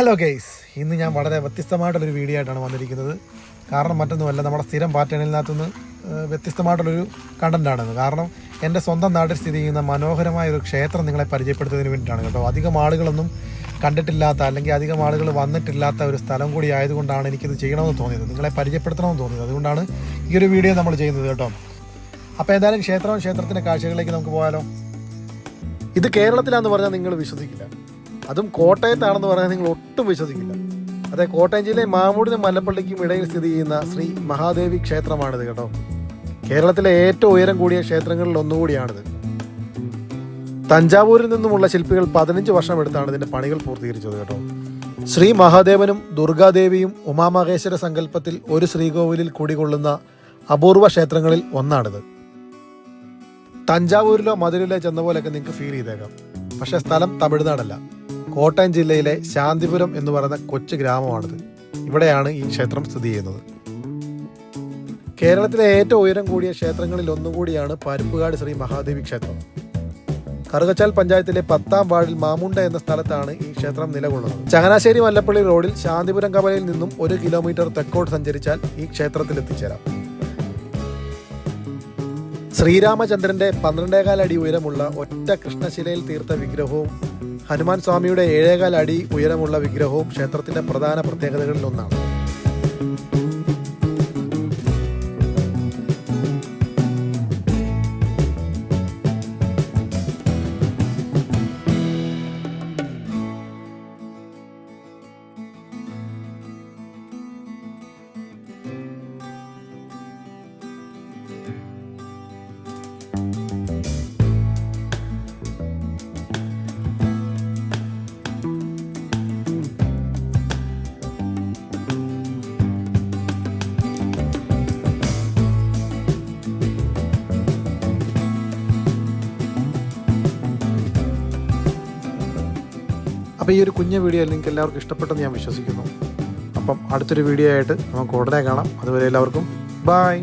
Hello guys ഇന്ന് ഞാൻ വളരെ വ്യത്യസ്തമായിട്ടുള്ളൊരു വീഡിയോ ആയിട്ടാണ് വന്നിരിക്കുന്നത്. കാരണം മറ്റൊന്നുമല്ല നമ്മുടെ സ്ഥിരം പാറ്റേണിനകത്തുനിന്ന് വ്യത്യസ്തമായിട്ടുള്ളൊരു കണ്ടന്റാണിത് കാരണം എന്റെ സ്വന്തം നാട്ടിൽ സ്ഥിതി ചെയ്യുന്ന മനോഹരമായ ഒരു ക്ഷേത്രം നിങ്ങളെ പരിചയപ്പെടുത്തുന്നതിന് വേണ്ടിയിട്ടാണ് കേട്ടോ. അധികം ആളുകളൊന്നും കണ്ടിട്ടില്ലാത്ത അല്ലെങ്കിൽ അധികം ആളുകൾ വന്നിട്ടില്ലാത്ത ഒരു സ്ഥലം കൂടി ആയതുകൊണ്ടാണ് എനിക്കിത് ചെയ്യണമെന്ന് തോന്നിയത്. നിങ്ങളെ പരിചയപ്പെടുത്തണമെന്ന് തോന്നിയത്. അതുകൊണ്ടാണ് ഈ ഒരു വീഡിയോ നമ്മൾ ചെയ്യുന്നത് കേട്ടോ. അപ്പോൾ ഏതായാലും ക്ഷേത്രവും ക്ഷേത്രത്തിന്റെ കാഴ്ചകളിലേക്ക് നമുക്ക് പോയാലോ? ഇത് കേരളത്തിലാന്ന് പറഞ്ഞാൽ നിങ്ങൾ വിശ്വസിക്കില്ല. അതും കോട്ടയത്താണെന്ന് പറയാൻ നിങ്ങൾ ഒട്ടും വിശ്വസിക്കില്ല. അതെ കോട്ടയം ജില്ലയിൽ മാമൂടിനും മല്ലപ്പള്ളിക്കും ഇടയിൽ സ്ഥിതി ചെയ്യുന്ന ശ്രീ മഹാദേവി ക്ഷേത്രമാണിത് കേട്ടോ. കേരളത്തിലെ ഏറ്റവും ഉയരം കൂടിയ ക്ഷേത്രങ്ങളിൽ ഒന്നുകൂടിയാണിത്. തഞ്ചാവൂരിൽ നിന്നുമുള്ള ശില്പികൾ പതിനഞ്ച് വർഷം എടുത്താണ് ഇതിന്റെ പണികൾ പൂർത്തീകരിച്ചത് കേട്ടോ. ശ്രീ മഹാദേവനും ദുർഗാദേവിയും ഉമാമഹേശ്വര സങ്കല്പത്തിൽ ഒരു ശ്രീകോവിലിൽ കുടികൊള്ളുന്ന അപൂർവ ക്ഷേത്രങ്ങളിൽ ഒന്നാണിത്. തഞ്ചാവൂരിലോ മധുരയിലോ ചെന്ന പോലെയൊക്കെ നിങ്ങൾക്ക് ഫീൽ ചെയ്തേക്കാം. പക്ഷെ സ്ഥലം തമിഴ്നാടല്ല. കോട്ടയം ജില്ലയിലെ ശാന്തിപുരം എന്ന് പറയുന്ന കൊച്ചു ഗ്രാമമാണിത്. ഇവിടെയാണ് ഈ ക്ഷേത്രം സ്ഥിതി ചെയ്യുന്നത്. കേരളത്തിലെ ഏറ്റവും ഉയരം കൂടിയ ക്ഷേത്രങ്ങളിൽ ഒന്നുകൂടിയാണ് പരുപ്പുകാട് ശ്രീ മഹാദേവി ക്ഷേത്രം. കറുകച്ചാൽ പഞ്ചായത്തിലെ പത്താം വാർഡിൽ മാമുണ്ട എന്ന സ്ഥലത്താണ് ഈ ക്ഷേത്രം നിലകൊള്ളുന്നത്. ചങ്ങനാശ്ശേരി മല്ലപ്പള്ളി റോഡിൽ ശാന്തിപുരം കവലയിൽ നിന്നും ഒരു കിലോമീറ്റർ തെക്കോട്ട് സഞ്ചരിച്ചാൽ ഈ ക്ഷേത്രത്തിൽ എത്തിച്ചേരാം. ശ്രീരാമചന്ദ്രന്റെ പന്ത്രണ്ടേകാൽ അടി ഉയരമുള്ള ഒറ്റ കൃഷ്ണശിലയിൽ തീർത്ത വിഗ്രഹവും ഹനുമാൻ സ്വാമിയുടെ ഏഴേകാൽ അടി ഉയരമുള്ള വിഗ്രഹവും ക്ഷേത്രത്തിന്റെ പ്രധാന പ്രത്യേകതകളിൽ ഒന്നാണ്. അപ്പോൾ ഈ ഒരു കുഞ്ഞ വീഡിയോ നിങ്ങൾക്ക് എല്ലാവർക്കും ഇഷ്ടപ്പെട്ടെന്ന് ഞാൻ വിശ്വസിക്കുന്നു. അപ്പം അടുത്തൊരു വീഡിയോ ആയിട്ട് നമുക്ക് ഉടനെ കാണാം. അതുവരെ എല്ലാവർക്കും ബായ്